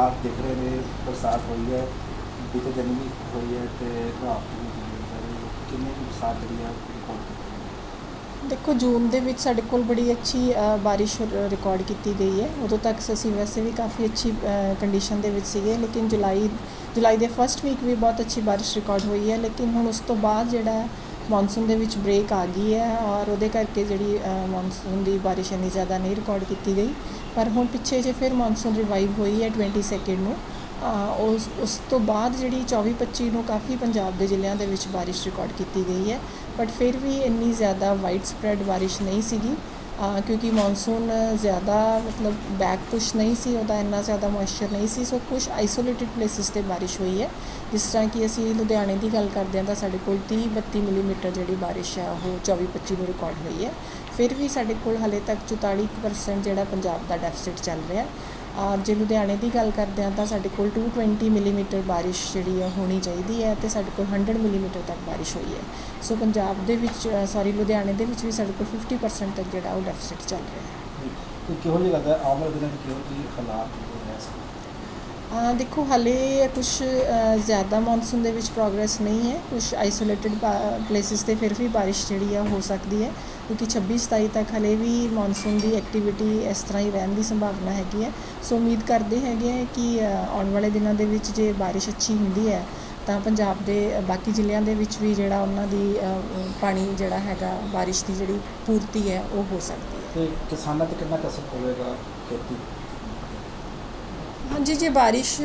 ਹਾਲਾਤ ਦਿਖ ਰਹੇ ਨੇ, ਬਰਸਾਤ ਹੋਈ ਹੈ ਬੀਤੇ ਦਿਨ ਵੀ ਹੋਈ ਹੈ ਤੇ ਰਾਤ ਨੂੰ ਵੀ ਹੋਈ ਹੈ। ਕਿੰਨੀ ਕੁ ਬਰਸਾਤ ਜਿਹੜੀ ਹੈ ਰਿਕਾਰਡ ਕੀਤੀ ਦੇਖੋ, ਜੂਨ ਦੇ ਵਿੱਚ ਸਾਡੇ ਕੋਲ ਬੜੀ ਅੱਛੀ ਬਾਰਿਸ਼ ਰਿਕਾਰਡ ਕੀਤੀ ਗਈ ਹੈ। ਉਦੋਂ ਤੱਕ ਅਸੀਂ ਵੈਸੇ ਵੀ ਕਾਫੀ ਅੱਛੀ ਕੰਡੀਸ਼ਨ ਦੇ ਵਿੱਚ ਸੀਗੇ, ਲੇਕਿਨ ਜੁਲਾਈ ਜੁਲਾਈ ਦੇ ਫਰਸਟ ਵੀਕ ਵੀ ਬਹੁਤ ਅੱਛੀ ਬਾਰਿਸ਼ ਰਿਕਾਰਡ ਹੋਈ ਹੈ। ਲੇਕਿਨ ਹੁਣ ਉਸ ਤੋਂ ਬਾਅਦ ਜਿਹੜਾ ਮੌਨਸੂਨ ਦੇ ਵਿੱਚ ਬ੍ਰੇਕ ਆ ਗਈ ਹੈ ਔਰ ਉਹਦੇ ਕਰਕੇ ਜਿਹੜੀ ਮੌਨਸੂਨ ਦੀ ਬਾਰਿਸ਼ ਇੰਨੀ ਜ਼ਿਆਦਾ ਨਹੀਂ ਰਿਕਾਰਡ ਕੀਤੀ ਗਈ। ਪਰ ਹੁਣ ਪਿੱਛੇ ਜੇ ਫਿਰ ਮੌਨਸੂਨ ਰਿਵਾਈਵ ਹੋਈ ਹੈ 22 ਨੂੰ ਉਸ ਉਸ ਤੋਂ ਬਾਅਦ ਜਿਹੜੀ 24 25 ਨੂੰ ਕਾਫੀ ਪੰਜਾਬ ਦੇ ਜ਼ਿਲ੍ਹਿਆਂ ਦੇ ਵਿੱਚ ਬਾਰਿਸ਼ ਰਿਕਾਰਡ ਕੀਤੀ ਗਈ ਹੈ। ਬਟ ਫਿਰ ਵੀ ਇੰਨੀ ਜ਼ਿਆਦਾ ਵਾਈਡ ਸਪਰੈਡ ਬਾਰਿਸ਼ ਨਹੀਂ ਸੀਗੀ। ਕਿਉਂਕਿ ਮੌਨਸੂਨ ਜ਼ਿਆਦਾ ਮਤਲਬ ਬੈਕ ਪੁਸ਼ ਨਹੀਂ ਸੀ, ਉਹਦਾ ਇੰਨਾ ਜ਼ਿਆਦਾ ਮੋਇਸਚਰ ਨਹੀਂ ਸੀ ਸੋ ਕੁਝ ਆਈਸੋਲੇਟਿਡ ਪਲੇਸਿਸ ਤੇ ਬਾਰਿਸ਼ ਹੋਈ ਹੈ। ਜਿਸ ਤਰ੍ਹਾਂ ਕਿ ਅਸੀਂ ਲੁਧਿਆਣੇ ਦੀ ਗੱਲ ਕਰਦੇ ਹਾਂ ਤਾਂ ਸਾਡੇ ਕੋਲ 30 32 ਮਿਲੀਮੀਟਰ ਜਿਹੜੀ ਬਾਰਿਸ਼ ਹੈ, ਉਹ 24 25 ਨੂੰ ਰਿਕਾਰਡ ਹੋਈ ਹੈ। ਫਿਰ ਵੀ ਸਾਡੇ ਕੋਲ ਹਲੇ ਤੱਕ 44% ਜਿਹੜਾ ਪੰਜਾਬ ਦਾ ਡੈਫਿਸਿਟ ਚੱਲ ਰਿਹਾ ਔਰ ਜੇ ਲੁਧਿਆਣੇ ਦੀ ਗੱਲ ਕਰਦੇ ਹਾਂ ਤਾਂ ਸਾਡੇ ਕੋਲ 220 ਮਿਲੀਮੀਟਰ ਬਾਰਿਸ਼ ਜਿਹੜੀ ਹੈ ਹੋਣੀ ਚਾਹੀਦੀ ਹੈ ਤੇ ਸਾਡੇ ਕੋਲ 100 ਮਿਲੀਮੀਟਰ ਤੱਕ ਬਾਰਿਸ਼ ਹੋਈ ਹੈ। ਸੋ ਪੰਜਾਬ ਦੇ ਵਿੱਚ ਸੌਰੀ ਲੁਧਿਆਣੇ ਦੇ ਵਿੱਚ ਵੀ ਸਾਡੇ ਕੋਲ 50% ਤੱਕ ਜਿਹੜਾ ਉਹ ਡੈਫਿਸਿਟ ਚੱਲ ਰਿਹਾ ਹੈ। ਤੇ ਕਿਹੋ ਲੱਗਦਾ ਆਉਣ ਵਾਲੇ ਦਿਨਾਂ ਵਿੱਚ ਕਿਹੋ ਜਿਹੇ ਹਾਲਾਤ ਜਿਹੜੇ ਰਹਿ ਦੇਖੋ, ਹਾਲੇ ਕੁਝ ਜ਼ਿਆਦਾ ਮੌਨਸੂਨ ਦੇ ਵਿੱਚ ਪ੍ਰੋਗਰੈਸ ਨਹੀਂ ਹੈ। ਕੁਝ ਆਈਸੋਲੇਟਿਡ ਪਲੇਸਿਸ ਤੇ ਫਿਰ ਵੀ ਬਾਰਿਸ਼ ਜਿਹੜੀ ਆ ਹੋ ਸਕਦੀ ਹੈ। ਕਿਉਂਕਿ 26 27 ਤੱਕ ਹਲੇ ਵੀ ਮੌਨਸੂਨ ਦੀ ਐਕਟੀਵਿਟੀ ਇਸ ਤਰ੍ਹਾਂ ਹੀ ਰਹਿਣ ਦੀ ਸੰਭਾਵਨਾ ਹੈਗੀ ਹੈ। ਸੋ ਉਮੀਦ ਕਰਦੇ ਹੈਗੇ ਆ ਕਿ ਆਉਣ ਵਾਲੇ ਦਿਨਾਂ ਦੇ ਵਿੱਚ ਜੇ ਬਾਰਿਸ਼ ਅੱਛੀ ਹੁੰਦੀ ਹੈ, ਤਾਂ ਪੰਜਾਬ ਦੇ ਬਾਕੀ ਜ਼ਿਲ੍ਹਿਆਂ ਦੇ ਵਿੱਚ ਵੀ ਜਿਹੜਾ ਉਹਨਾਂ ਦੀ ਪਾਣੀ ਜਿਹੜਾ ਹੈਗਾ, ਬਾਰਿਸ਼ ਦੀ ਜਿਹੜੀ ਪੂਰਤੀ ਹੈ, ਉਹ ਹੋ ਸਕਦੀ ਹੈ। ਤੇ ਕਿਸਾਨਾਂ ਤੇ ਕਿੰਨਾ ਕਸਰ ਪਵੇਗਾ ਖੇਤੀ? ਹਾਂਜੀ, ਜੇ ਬਾਰਿਸ਼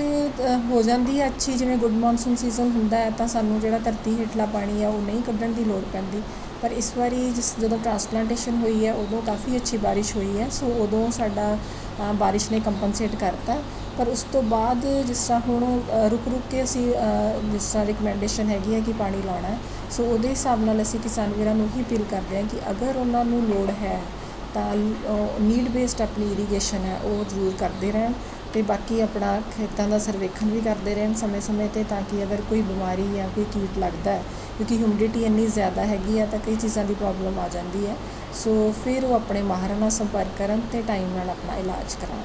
ਹੋ ਜਾਂਦੀ ਹੈ ਅੱਛੀ, ਜਿਵੇਂ ਗੁੱਡ ਮੌਨਸੂਨ ਸੀਜ਼ਨ ਹੁੰਦਾ ਹੈ, ਤਾਂ ਸਾਨੂੰ ਜਿਹੜਾ ਧਰਤੀ ਹੇਠਲਾ ਪਾਣੀ ਆ, ਉਹ ਨਹੀਂ ਕੱਢਣ ਦੀ ਲੋੜ ਪੈਂਦੀ। ਪਰ ਇਸ ਵਾਰੀ ਜਿਸ, ਜਦੋਂ ਟ੍ਰਾਂਸਪਲਾਂਟੇਸ਼ਨ ਹੋਈ ਹੈ, ਉਦੋਂ ਕਾਫੀ ਅੱਛੀ ਬਾਰਿਸ਼ ਹੋਈ ਹੈ, ਸੋ ਉਦੋਂ ਸਾਡਾ ਬਾਰਿਸ਼ ਨੇ ਕੰਪਨਸੇਟ ਕਰਤਾ। ਪਰ ਉਸ ਤੋਂ ਬਾਅਦ ਜਿਸ ਤਰ੍ਹਾਂ ਹੁਣ ਰੁਕ ਰੁਕ ਕੇ ਅਸੀਂ ਜਿਸ ਤਰ੍ਹਾਂ ਰਿਕਮੈਂਡੇਸ਼ਨ ਹੈਗੀ ਹੈ ਕਿ ਪਾਣੀ ਲਾਉਣਾ ਸੋ ਉਹਦੇ ਹਿਸਾਬ ਨਾਲ ਅਸੀਂ ਕਿਸਾਨ ਵੀਰਾਂ ਨੂੰ ਹੀ ਅਪੀਲ ਕਰਦੇ ਹਾਂ ਕਿ ਅਗਰ ਉਹਨਾਂ ਨੂੰ ਲੋੜ ਹੈ, ਤਾਂ ਨੀਡ ਬੇਸਡ ਆਪਣੀ ਇਰੀਗੇਸ਼ਨ ਹੈ, ਉਹ ਜ਼ਰੂਰ ਕਰਦੇ ਰਹਿਣ। ਤੇ ਬਾਕੀ ਆਪਣਾ ਖੇਤਾਂ ਦਾ ਸਰਵੇਖਣ ਵੀ ਕਰਦੇ ਰਹਿਣ ਸਮੇਂ-ਸਮੇਂ ਤੇ ਤਾਂ ਕਿ ਅਗਰ ਕੋਈ ਬਿਮਾਰੀ ਜਾਂ ਕੋਈ ਕੀਟ ਲੱਗਦਾ ਹੈ ਕਿਉਂਕਿ ਹਿਊਮਿਡਿਟੀ ਇੰਨੀ ਜ਼ਿਆਦਾ ਹੈਗੀ ਆ ਤਾਂ ਕਈ ਚੀਜ਼ਾਂ ਦੀ ਪ੍ਰੋਬਲਮ ਆ ਜਾਂਦੀ ਹੈ। ਸੋ ਫਿਰ ਉਹ ਆਪਣੇ ਮਾਹਰਾਂ ਨਾਲ ਸੰਪਰਕ ਕਰਨ ਤੇ ਟਾਈਮ ਨਾਲ ਆਪਣਾ ਇਲਾਜ ਕਰਾਉਣ।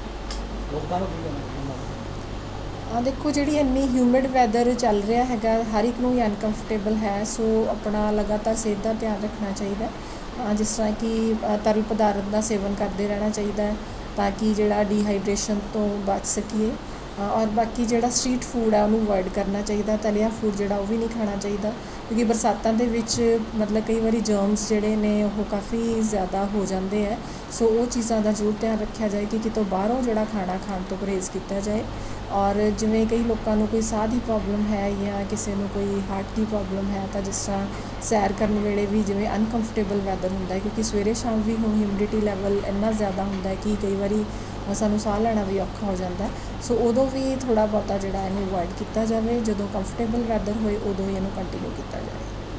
ਲੋਕਾਂ ਨੂੰ ਕੀ ਕਹਿਣਾ ਚਾਹੁੰਦੇ ਆ ਦੇਖੋ ਜਿਹੜੀ ਇੰਨੀ ਹਿਊਮਿਡ ਵੈਦਰ ਚੱਲ ਰਿਹਾ ਹੈਗਾ ਹਰ ਇੱਕ ਨੂੰ ਹੀ ਅਨਕੰਫਰਟੇਬਲ ਹੈ। ਸੋ ਆਪਣਾ ਲਗਾਤਾਰ ਸਿਹਤ ਦਾ ਧਿਆਨ ਰੱਖਣਾ ਚਾਹੀਦਾ ਜਿਸ ਤਰ੍ਹਾਂ ਕਿ ਤਰਲ ਪਦਾਰਥ ਦਾ ਸੇਵਨ ਕਰਦੇ ਰਹਿਣਾ ਚਾਹੀਦਾ ਹੈ। ਤਾਂ ਕਿ ਜਿਹੜਾ ਡੀਹਾਈਡਰੇਸ਼ਨ ਤੋਂ ਬਚ ਸਕੀਏ। ਔਰ ਬਾਕੀ ਜਿਹੜਾ ਸਟਰੀਟ ਫੂਡ ਹੈ ਉਹਨੂੰ ਅਵੋਇਡ ਕਰਨਾ ਚਾਹੀਦਾ। ਤਲਿਆ ਫੂਡ ਜਿਹੜਾ, ਉਹ ਵੀ ਨਹੀਂ ਖਾਣਾ ਚਾਹੀਦਾ। ਕਿਉਂਕਿ ਬਰਸਾਤਾਂ ਦੇ ਵਿੱਚ, ਮਤਲਬ ਕਈ ਵਾਰੀ ਜਰਮਸ ਜਿਹੜੇ ਨੇ, ਉਹ ਕਾਫੀ ਜ਼ਿਆਦਾ ਹੋ ਜਾਂਦੇ ਹੈ ਸੋ ਉਹ ਚੀਜ਼ਾਂ ਦਾ ਜ਼ਰੂਰ ਧਿਆਨ ਰੱਖਿਆ ਜਾਏ ਕਿ ਕਿਤੋਂ ਬਾਹਰੋਂ ਜਿਹੜਾ ਖਾਣਾ ਖਾਣ ਤੋਂ ਪਰਹੇਜ਼ ਕੀਤਾ ਜਾਏ। ਔਰ ਜਿਵੇਂ ਕਈ ਲੋਕਾਂ ਨੂੰ ਕੋਈ ਸਾਹ ਦੀ ਪ੍ਰੋਬਲਮ ਹੈ ਜਾਂ ਕਿਸੇ ਨੂੰ ਕੋਈ ਹਾਰਟ ਦੀ ਪ੍ਰੋਬਲਮ ਹੈ, ਤਾਂ ਜਿਸ ਤਰ੍ਹਾਂ ਸੈਰ ਕਰਨ ਵੇਲੇ ਵੀ ਜਿਵੇਂ ਅਨਕੰਫਰਟੇਬਲ ਵੈਦਰ ਹੁੰਦਾ ਹੈ, ਕਿਉਂਕਿ ਸਵੇਰੇ ਸ਼ਾਮ ਵੀ ਹੁਣ ਹਿਊਮਿਡਿਟੀ ਲੈਵਲ ਇੰਨਾ ਜ਼ਿਆਦਾ ਹੁੰਦਾ ਹੈ ਕਿ ਕਈ ਵਾਰੀ ਸਾਨੂੰ ਸਾਹ ਲੈਣਾ ਵੀ ਔਖਾ ਹੋ ਜਾਂਦਾ ਸੋ ਉਦੋਂ ਵੀ ਥੋੜ੍ਹਾ ਬਹੁਤਾ ਜਿਹੜਾ ਇਹਨੂੰ ਅਵੋਇਡ ਕੀਤਾ ਜਾਵੇ। ਜਦੋਂ ਕੰਫਰਟੇਬਲ ਵੈਦਰ ਹੋਏ, ਉਦੋਂ ਹੀ ਇਹਨੂੰ ਕੰਟੀਨਿਊ ਕੀਤਾ ਜਾਵੇ।